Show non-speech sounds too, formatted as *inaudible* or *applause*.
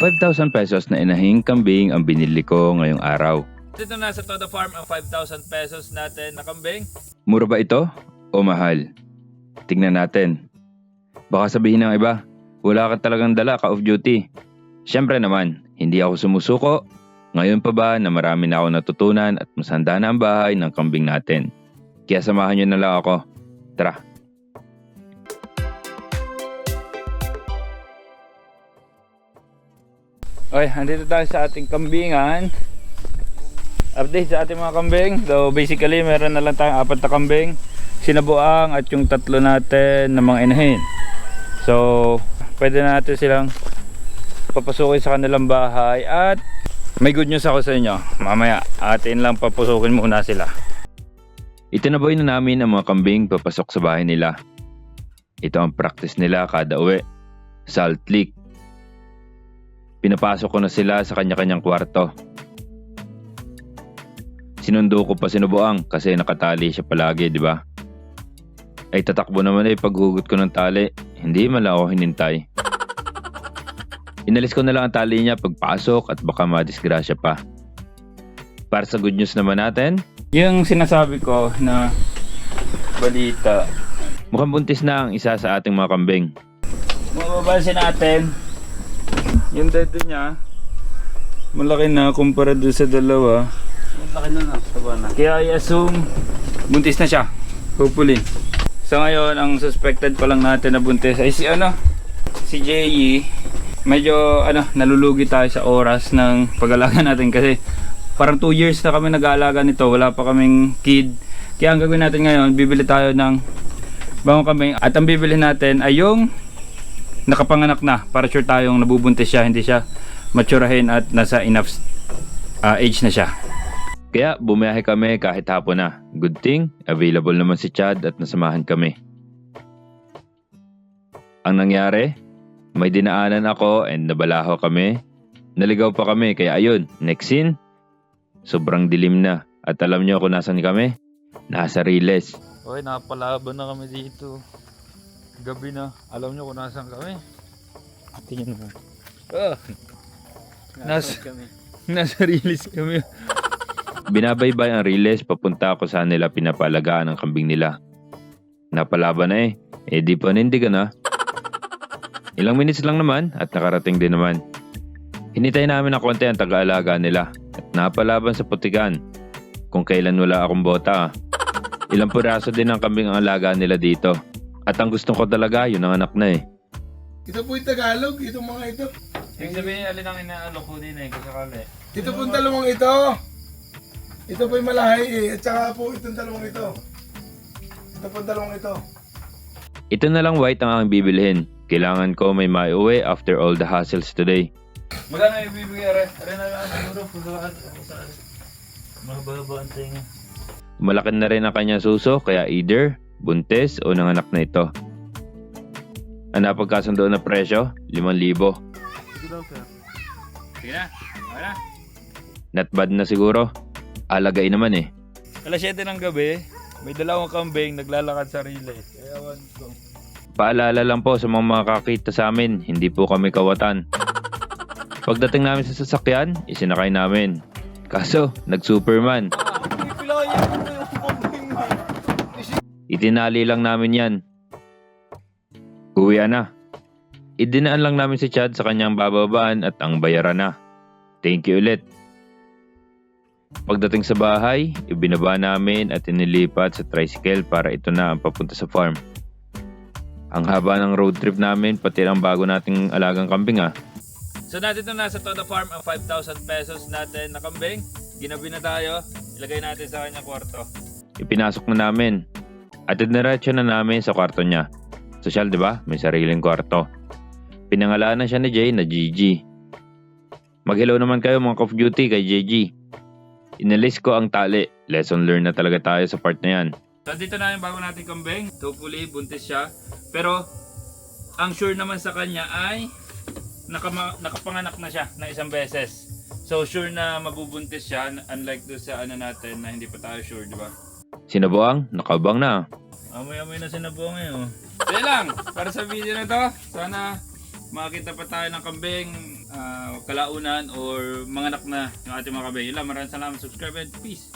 5,000 pesos na inahing kambing ang binili ko ngayong araw. Dito na sa Todo Farm ang 5,000 pesos natin na kambing. Mura ba ito o mahal? Tingnan natin. Baka sabihin ng iba, wala ka talagang dala ka off duty. Siyempre naman, hindi ako sumusuko. Ngayon pa ba na marami na ako natutunan at masanda na ang bahay ng kambing natin. Kaya samahan nyo na lang ako. Tara. Okay, andito tayo sa ating kambingan. Update sa ating mga kambing. So basically, meron na lang tayong apat na kambing. Sinabuang at yung tatlo natin na mga inahin. So, pwede na natin silang papasukin sa kanilang bahay at may good news ako sa inyo. Mamaya, atin lang papasukin muna sila. Itinaboy na namin ang mga kambing papasok sa bahay nila. Ito ang practice nila kada uwi. Salt leak. Pinapasok ko na sila sa kanya-kanyang kwarto. Sinundo ko pa sinubuang kasi nakatali siya palagi, di ba? Ay tatakbo naman ay paghugot ko ng tali. Hindi man ako hinintay. Inalis ko na lang ang tali niya pagpasok at baka madisgrasya pa. Para sa good news naman natin, yung sinasabi ko na balita. Mukhang buntis na ang isa sa ating mga kambing. Mababansin natin, yung dedo niya, malaki na kumpara doon sa dalawa. Laki na na, taba na. Kaya I assume buntis na siya. Hopefully. So ngayon, ang suspected pa lang natin na buntis ay si ano? Si Jay. Medyo ano, nalulugi tayo sa oras ng pag-alaga *laughs* natin kasi parang 2 years na kami nag-aalaga nito. Wala pa kaming kid. Kaya ang gagawin natin ngayon, bibili tayo ng bagong kambing. At ang bibili natin ay yung nakapanganak na para sure tayong nabubuntis siya, hindi siya maturahin at nasa enough ah, age na siya. Kaya bumiyahe kami kahit hapon na. Good thing, available naman si Chad at nasamahan kami. Ang nangyari, may dinaanan ako and nabalaho kami. Naligaw pa kami kaya ayun, next scene. Sobrang dilim na. At alam niyo kung nasan kami? Nasa Riles. Okay, napalaban na kami dito. Gabi na. Alam nyo kung nasan kami. Tingnan mo. Oh, *laughs* Nas- kami. nasa release kami. Binabaybay ang Riles papunta ako sa nila pinapalagaan ang kambing nila. Napalaban na eh. Eh di pa nindigan na. Ilang minutes lang naman at nakarating din naman. Hinintay namin ng konti ang taga-alaga nila at napalaban sa putikan. Kung kailan wala akong bota. ah. Ilang piraso din ang kambing ang alaga nila dito. At ang gusto ko talaga, yun ang anak na eh. Ito po yung Tagalog, itong mga ito. Ibig sabihin, alin ang inaalok ko din eh, kung sakali. Ito po yung dalawang ito. Ito po yung malahay eh. At saka po itong dalawang ito. Ito po yung dalawang ito. Ito na lang white ang aking bibilhin. Kailangan ko may maiuwi after all the hassles today. Magkano ibibigay rin? Rin na lang siguro kung saan. Kung saan. Mahaba-haba ang tinga. Malaki na rin ang kanyang suso kaya either buntis o nanganak na ito. Ang napagkasundo na presyo, 5,000. Sige na. Okay na. Not bad na siguro. Alagay naman eh. Alas 7 ng gabi, may dalawang kambing naglalakad sa relay. Kaya wan ko. Paalala lang po sa mga makakita sa amin, hindi po kami kawatan. Pagdating namin sa sasakyan, isinakay namin. Kaso, nag-superman. Itinali lang namin yan. Uwian na. Idinaan lang namin si Chad sa kanyang bababaan at ang bayaran na. Thank you ulit. Pagdating sa bahay, ibinaba namin at inilipat sa tricycle para ito na ang papunta sa farm. Ang haba ng road trip namin, pati ang bago nating alagang kambing ah. So nandito na sa Todo Farm ang 5,000 pesos natin na kambing. Ginabi na tayo. Ilagay natin sa kanya kwarto. Ipinasok na namin. At diniretso na namin sa kwarto niya. Sosyal, di ba? May sariling kwarto. Pinangalanan siya ni Jay na Gigi. Mag-hello naman kayo mga Call of Duty kay JG. Inalis ko ang tali. Lesson learned na talaga tayo sa part na yan. So dito na yung bago nating kambing. Hopefully buntis siya. Pero ang sure naman sa kanya ay nakama, nakapanganak na siya na isang beses. So sure na mabubuntis siya unlike do sa ano natin na hindi pa tayo sure, di ba? Sinabuang, nakabang na. Amoy-amoy na sinabuang ngayon. Sige lang, para sa video na to, sana makakita pa tayo ng kambing ah, kalaunan or manganak na yung ating mga kabay. Yun lang, maraming salamat subscribe and peace.